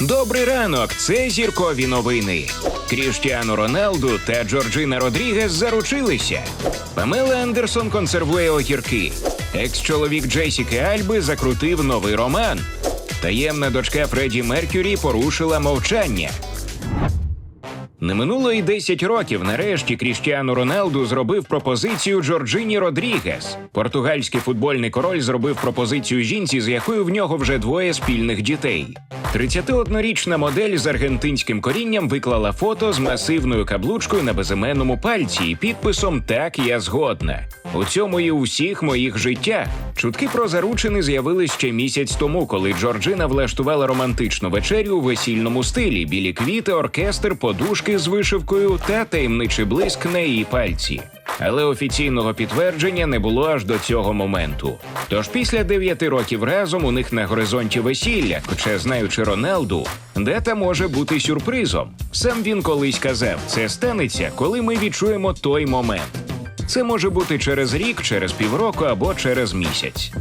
Добрий ранок, це зіркові новини. Кріштіану Роналду та Джорджина Родрігес заручилися. Памела Андерсон консервує огірки. Екс-чоловік Джесіки Альби закрутив новий роман. Таємна дочка Фредді Меркюрі порушила мовчання. Не минуло й 10 років. Нарешті Кріштіану Роналду зробив пропозицію Джорджині Родрігес. Португальський футбольний король зробив пропозицію жінці, з якою в нього вже двоє спільних дітей. 31-річна модель з аргентинським корінням виклала фото з масивною каблучкою на безіменному пальці і підписом Так, я згодна. У цьому і у всіх моїх життя. Чутки про заручини з'явились ще місяць тому, коли Джорджина влаштувала романтичну вечерю у весільному стилі, білі квіти, оркестр, подушки з вишивкою та таємничий блиск на її пальці. Але офіційного підтвердження не було аж до цього моменту. Тож після дев'яти років разом у них на горизонті весілля, хоча знаючи Роналду, дата може бути сюрпризом. Сам він колись казав, це станеться, коли ми відчуємо той момент. Це може бути через рік, через півроку або через місяць.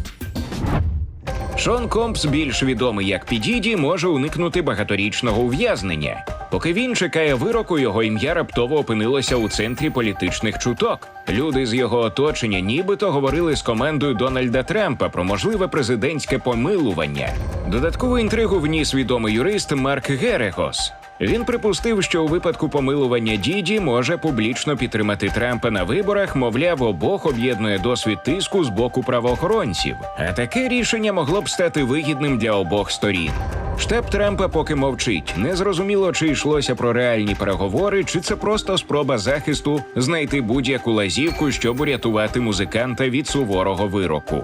Шон Компс, більш відомий як Підіді, може уникнути багаторічного ув'язнення. Поки він чекає вироку, його ім'я раптово опинилося у центрі політичних чуток. Люди з його оточення нібито говорили з командою Дональда Трампа про можливе президентське помилування. Додаткову інтригу вніс відомий юрист Марк Герегос. Він припустив, що у випадку помилування Діді може публічно підтримати Трампа на виборах, мовляв, обох об'єднує досвід тиску з боку правоохоронців. А таке рішення могло б стати вигідним для обох сторін. Штаб Трампа поки мовчить. Незрозуміло, чи йшлося про реальні переговори, чи це просто спроба захисту знайти будь-яку лазівку, щоб урятувати музиканта від суворого вироку.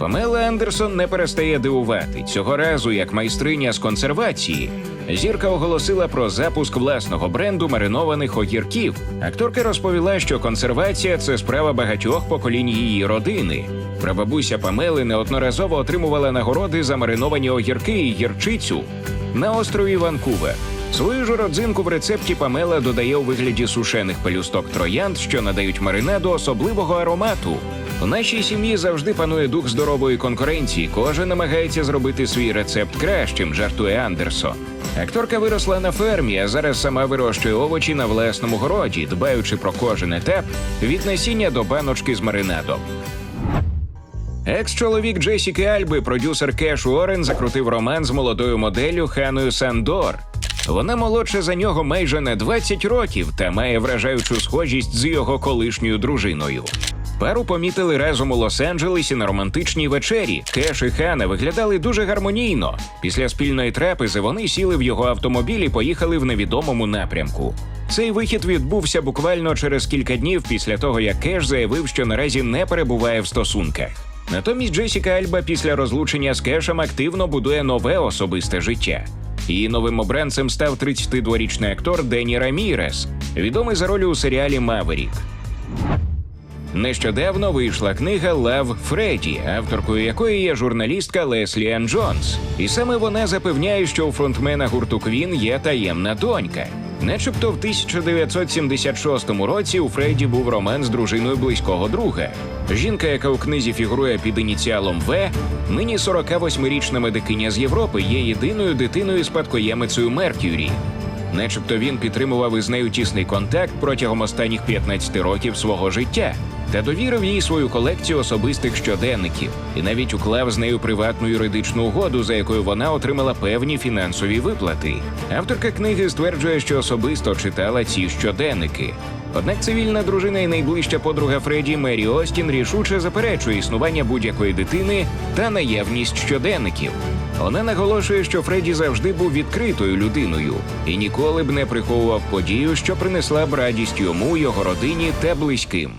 Памела Андерсон не перестає дивувати цього разу, як майстриня з консервації. Зірка оголосила про запуск власного бренду маринованих огірків. Акторка розповіла, що консервація це справа багатьох поколінь її родини. Прабабуся Памели неодноразово отримувала нагороди за мариновані огірки і гірчицю на острові Ванкувер. Свою ж родзинку в рецепті Памела додає у вигляді сушених пелюсток троянд, що надають маринаду особливого аромату. У нашій сім'ї завжди панує дух здорової конкуренції. Кожен намагається зробити свій рецепт кращим, жартує Андерсон. Акторка виросла на фермі, а зараз сама вирощує овочі на власному городі, дбаючи про кожен етап від насіння до баночки з маринадом. Екс-чоловік Джесіки Альби, продюсер Кеш Уоррен, закрутив роман з молодою моделлю Ханою Сандор. Вона молодша за нього майже на 20 років та має вражаючу схожість з його колишньою дружиною. Пару помітили разом у Лос-Анджелесі на романтичній вечері. Кеш і Хана виглядали дуже гармонійно. Після спільної трапези вони сіли в його автомобіль і поїхали в невідомому напрямку. Цей вихід відбувся буквально через кілька днів після того, як Кеш заявив, що наразі не перебуває в стосунках. Натомість Джесіка Альба після розлучення з Кешем активно будує нове особисте життя. Її новим обранцем став 32-річний актор Дені Рамірес, відомий за роль у серіалі Маверік. Нещодавно вийшла книга Лав Фредді, авторкою якої є журналістка Леслі Ан Джонс. І саме вона запевняє, що у фронтмена гурту Квін є таємна донька. Начебто в 1976 році у Фредді був роман з дружиною близького друга. Жінка, яка у книзі фігурує під ініціалом В, нині 48-річна медикиня з Європи, є єдиною дитиною спадкоємицею Меркюрі. Начебто він підтримував із нею тісний контакт протягом останніх 15 років свого життя та довірив їй свою колекцію особистих щоденників і навіть уклав з нею приватну юридичну угоду, за якою вона отримала певні фінансові виплати. Авторка книги стверджує, що особисто читала ці щоденники. Однак цивільна дружина і найближча подруга Фредді Мері Остін рішуче заперечує існування будь-якої дитини та наявність щоденників. Вона наголошує, що Фредді завжди був відкритою людиною і ніколи б не приховував подію, що принесла б радість йому, його родині та близьким.